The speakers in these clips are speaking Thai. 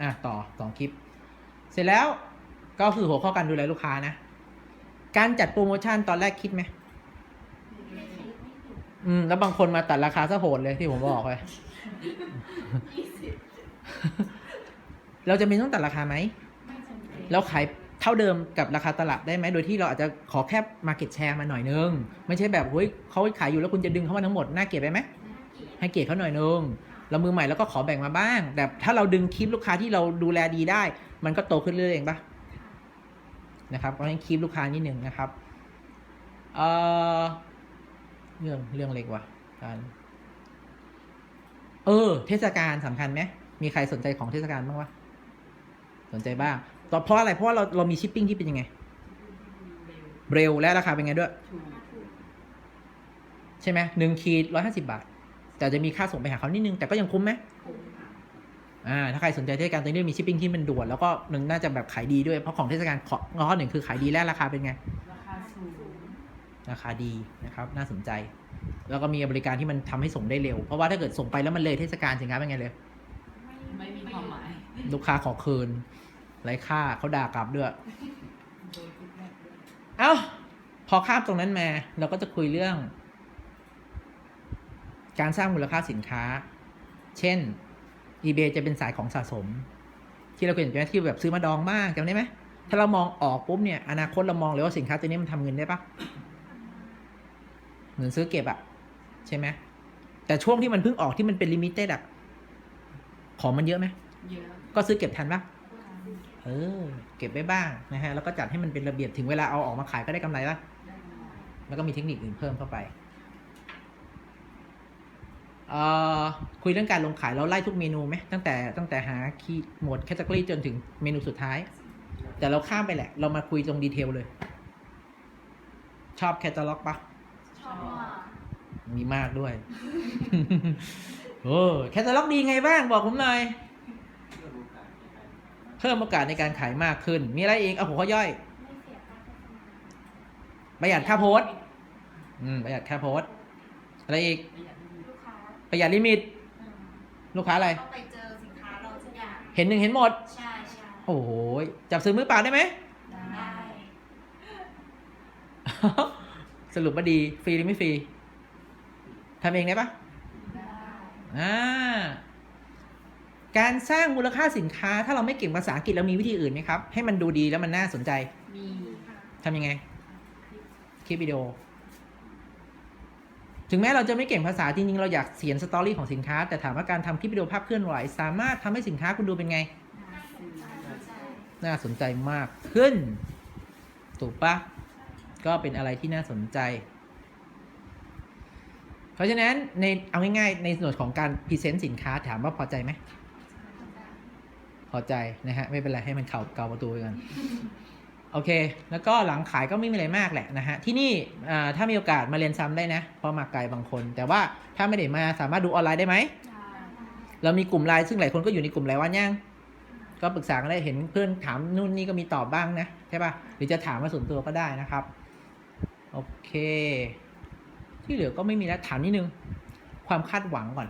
อะต่อสองคลิป เสร็จแล้วก็คือหัวข้อการดูแลลูกค้านะ การจัดโปรโมชั่นตอนแรกคิดไหมอืม แล้วบางคนมาตัดราคาซะโหดเลยที่ผมบอกไปเราจะเป็นต้องตัดราคาไหมเราขายเท่าเดิมกับราคาตลาดได้ไหม โดยที่เราอาจจะขอแค่ Market Share มาหน่อยนึง ไม่ใช่แบบเฮ้ยเขาขายอยู่แล้วคุณจะดึงเขามาทั้งหมด น่าเกลียดไปไหมให้เกลียรติเขาหน่อยนึง เรามือใหม่แล้วก็ขอแบ่งมาบ้าง แต่ถ้าเราดึงคลิปลูกค้าที่เราดูแลดีได้ มันก็โตขึ้นเรื่อยๆเองปะนะครับเพราะฉะนั้นคลิปลูกค้านิดหนึ่งนะครับเออเรื่องเรื่องเล็กว่ะการเออ เทศกาลสำคัญไหมมีใครสนใจของเทศกาลบ้างวะสนใจบ้างต่อเพราะอะไรเพราะว่าเราเรามีชิปปิ้งที่เป็นยังไง เร็วและราคาเป็นไงด้วยถูกใช่ไหมหนึ่งขีดร้อยห้าสิบาท แต่จะมีค่าส่งไปหาเขานิดนึงแต่ก็ยังคุ้มไหมคุ้มค่ะอ่าถ้าใครสนใจเทศกาลตอนนี้มีชิปปิ้งที่มันด่วนแล้วก็หนึ่งน่าจะแบบขายดีด้วยเพราะของเทศกาลของ้อหนึ่งคือขายดีและราคาเป็นไง ราคาสูงราคาดีนะครับน่าสนใจ แล้วก็มีบริการที่มันทำให้ส่งได้เร็ว เพราะว่าถ้าเกิดส่งไปแล้วมันเลยเทศกาลสินค้าเป็นไงเลยไม่มีความหมายลูกค้าขอคืนไร้ค่าเขาด่ากลับด้วยโดนคิดแบกด้วยเอ้าพอข้ามตรงนั้นมาเราก็จะคุยเรื่อง การสร้างมูลค่าสินค้า เช่น eBay จะเป็นสายของสะสม ที่เราเคยเห็นไหมที่แบบซื้อมาดองมากจำได้ไหมถ้าเรามองออกปุ๊บเนี่ยอนาคตเรามองเลยว่าสินค้าตัวนี้มันทำเงินได้ปะเหมือนซื้อเก็บอะใช่ไหมแต่ช่วงที่มันเพิ่งออกที่มันเป็นลิมิเต็ดอะของมันเยอะไหมเยอะก็ซื้อเก็บทันปะเออ เก็บไว้บ้างนะฮะแล้วก็จัดให้มันเป็นระเบียบถึงเวลาเอาออกมาขายก็ได้กำไรปะได้กำไรแล้วก็มีเทคนิคอื่นเพิ่มเข้าไปเอ่อ คุยเรื่องการลงขายเราไล่ทุกเมนูไหมตั้งแต่ตั้งแต่หาคีย์หมวดแคตตาล็อจนถึงเมนูสุดท้าย แต่เราข้ามไปแหละ เรามาคุยตรงดีเทลเลย ชอบแคตตาล็อกปะชอบมากมีมากด้วย โอ้แคตตาล็อกดีไงบ้างบอกผมหน่อย เพิ่มโอกาสในการขายมากขึ้น มีอะไรอีกเอาหัวข้อย่อยไม่เสียค่าโฆษณาประหยัดค่าโพสต์อืมประหยัดค่าโพสต์อะไรอีกประหยัดไม่มีลูกค้า ประหยัดลิมิตอืมลูกค้าอะไร ต้องไปเจอสินค้าเราทุกอย่างเห็นหนึ่งเห็นหมด ใช่ใช่โอ้โหจับซื้อมือเปล่าได้ไหม ได้สรุปว่าดี ฟรีหรือไม่ฟรีทำเองได้ปะได้อ่าการสร้างมูลค่าสินค้า ถ้าเราไม่เก่งภาษาอังกฤษเรามีวิธีอื่นไหมครับ ให้มันดูดีแล้วมันน่าสนใจมีค่ะทำยังไง คลิปวิดีโอ ถึงแม้เราจะไม่เก่งภาษาจริงๆเราอยากเขียนสตอรี่ของสินค้า แต่ถามว่าการทำคลิปวิดีโอภาพเคลื่อนไหว สามารถทำให้สินค้าคุณดูเป็นไงน่าสนใจสนใจน่าสนใจมากขึ้น ถูกปะก็เป็นอะไรที่น่าสนใจ เพราะฉะนั้นในเอาง่ายๆในส่วนของการพรีเซนต์สินค้าถามว่าพอใจไหมพอใจนะฮะไม่เป็นไรให้มันเข่าเกาประตูไปก่อน โอเค แล้วก็หลังขายก็ไม่มีอะไรมากแหละนะฮะ ที่นี่อ่าถ้ามีโอกาสมาเรียนซ้ำได้นะ เพราะมาไกลบางคน แต่ว่าถ้าไม่ได้มาสามารถดูออนไลน์ได้ไหม เรามีกลุ่มไลน์ซึ่งหลายคนก็อยู่ในกลุ่มไลน์วันย่าง ก็ปรึกษากันได้เห็นเพื่อนถามนู่นนี่ก็มีตอบบ้างนะ ใช่ปะหรือจะถามมาส่วนตัวก็ได้นะครับ โอเค ที่เหลือก็ไม่มีแล้วถามนิดนึง ความคาดหวังก่อน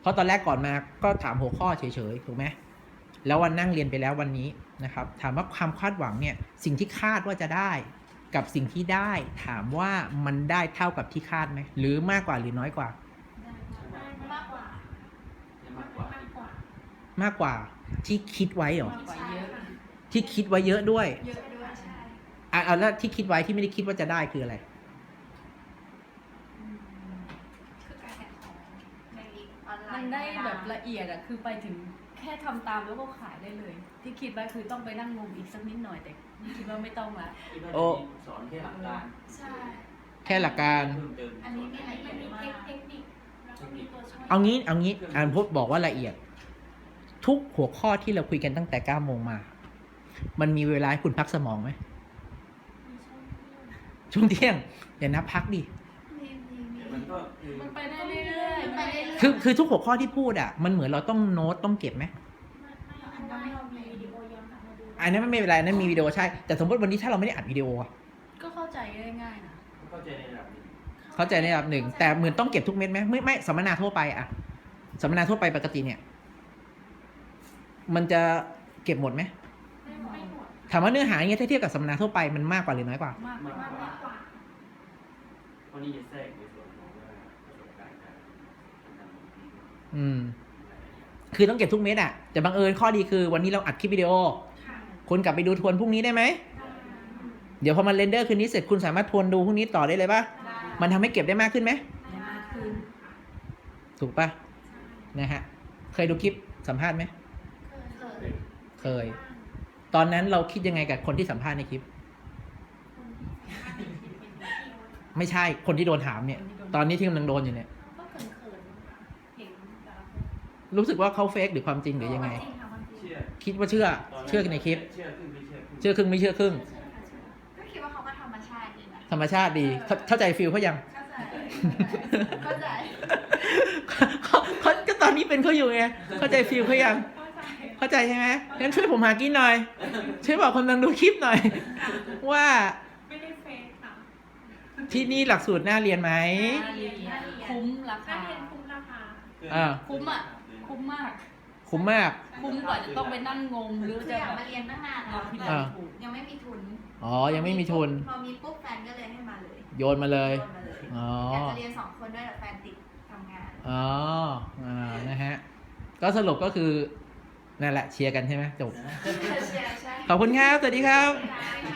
เพราะตอนแรกก่อนมาก็ถามหัวข้อเฉยๆ ถูกไหม แล้ววันนั่งเรียนไปแล้ววันนี้นะครับ ถามว่าความคาดหวังเนี่ยสิ่งที่คาดว่าจะได้กับสิ่งที่ได้ถามว่ามันได้เท่ากับที่คาดไหมหรือมากกว่าหรือน้อยกว่า มากกว่ามากกว่ามากกว่ามากกว่าที่คิดไว้เหรอมากกว่าเยอะ ที่คิดไว้เยอะด้วยเยอะด้วยใช่อะเอาแล้วที่คิดไว้ที่ไม่ได้คิดว่าจะได้คืออะไรอืมคือการแข่งของในลิงก์ออนไลมันน์ได้แบบละเอียดอะคือไปถึง แค่ทำตามแล้วก็ขายได้เลย ที่คิดไว้คือต้องไปนั่งงมอีกสักนิดหน่อยแต่นี่คิดว่าไม่ต้องละที่ว่าโอ้จะมีสอนแค่หลักการใช่ แค่หลักการ เพิ่มเติมอันนี้มีละเอียดมากเทคนิคแล้วก็มีตัวช่วยเอางี้เอางี้อันพจน์บอกว่าละเอียด ทุกหัวข้อที่เราคุยกันตั้งแต่9โมงมา มันมีเวลาให้คุณพักสมองไหมช่วงเที่ยงอย่านับพักดิ มีมีมีมันก็คือมันไปได้เรื่อยๆไปเรื่อยๆ คือคือทุกหัวข้อที่พูดอะมันเหมือนเราต้องโน้ตต้องเก็บไหมอันนั้นเรามีวิดีโอย้อนกลับมาดูอันนั้นไม่เป็นไรอันนั้นมีวิดีโอใช่ แต่สมมติวันนี้ถ้าเราไม่ได้อัดวิดีโออะก็เข้าใจง่ายๆนะเข้าใจในระดับหนึ่งเข้าใจในระดับหนึ่งแต่เหมือนต้องเก็บทุกเม็ดไหมไม่ไม่สัมมนาทั่วไปอะสัมมนาทั่วไปปกติเนี่ย มันจะเก็บหมดไหมไม่หมดไม่หมดถามว่าเนื้อหาอย่างเงี้ยถ้าเทียบกับสัมมนาทั่วไปมันมากกว่าหรือน้อยกว่ามากมากมากมากกว่าเพราะนี่จะแทรกในส่วนของว่าประสบการณ์ องพี่อืม คือต้องเก็บทุกเม็ดอะแต่บังเอิญข้อดีคือวันนี้เราอัดคลิปวิดีโอค่ะคุณกลับไปดูทวนพรุ่งนี้ได้ไหม เดี๋ยวพอมันเรนเดอร์คืนนี้เสร็จคุณสามารถทวนดูพรุ่งนี้ต่อได้เลยปะได้มันทำให้เก็บได้มากขึ้นไหมได้มากขึ้นถูกปะนะฮะ เคยดูคลิปสัมภาษณ์ไหมเคยเคย ตอนนั้นเราคิดยังไงกับคนที่สัมภาษณ์ในคลิป ไม่ใช่ คนที่โดนถามเนี่ย ตอนนี้ที่กำลังโดนอยู่เนี่ย ก็เขินเขินๆเห็นแต่ละคน รู้สึกว่าเขาเฟกหรือความจริงหรือยังไงจริงค่ะมันจริงเชื่อคิดว่าเชื่อตอนนั้นเชื่อในคลิป เชื่อครึ่งไม่เชื่อครึ่งเชื่อครึ่งไม่เชื่อครึ่ง ก็คิดว่าเขาก็ธรรมชาติดีนะธรรมชาติดีเข้าเข้าใจฟิลเขายัง เข้าใจเข้าใจเขาเขาก็ตอนนี้เป็นเขาอยู่ไง เข้าใจฟิลเขายัง เข้าใจเข้าใจใช่ไหมงั้นช่วยผมหากินหน่อย ช่วยบอกคนกำลังดูคลิปหน่อย ว่าไม่ได้เฟซค่ะที่นี่หลักสูตรน่าเรียนไหม น่าเรียน คุ้มราถ้าคาเรียนคุ้มราคาอ่าคุ้มอะ คุ้มมาก คุ้มมาก คุ้มกว่าจะต้องไปนั่งงงหรือคือจะอยากแบบมาเรียนตั้งนานแล้เอาวที่แบเราบถูกยังไม่มีทุนอ๋อ ยังไม่มีทุน พอมีปุ๊บแฟนก็เลยให้มาเลยโยนมาเลยโดนมาเลยอ๋อ อยากจะเรียนสองคนด้วยแต่แฟนติดทำงาน อ๋อ อ่า นะฮะ ก็สรุปก็คือ นั่นแหละเชียร์กันใช่ไหมจบ ใช่ใช่ ขอบคุณครับ สวัสดีครับใช่